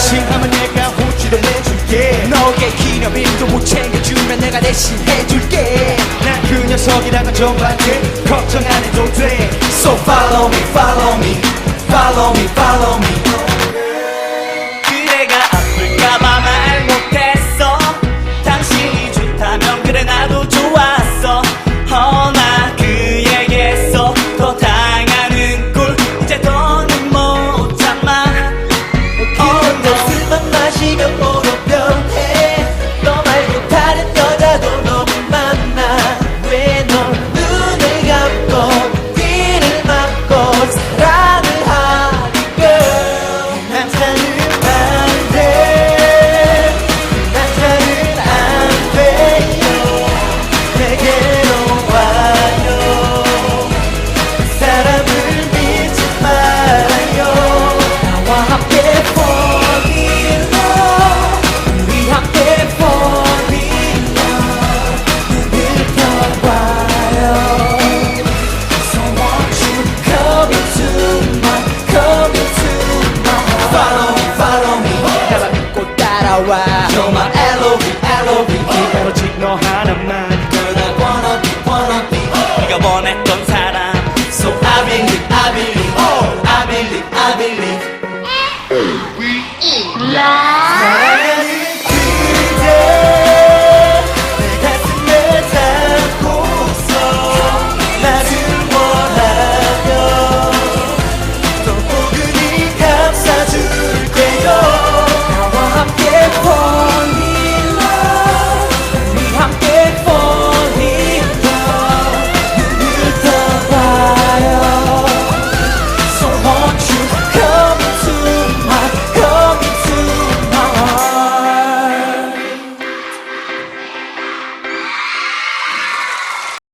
심 하면 내가 호주를 내줄게. 너의 기념일도 못 챙겨주면 내가 대신 해줄게. 난 그 녀석이랑은 정반대. 걱정 안 해도 돼. So follow me follow me follow me follow me. You're my L.O.V. L.O.V. 기다려진 너 하나만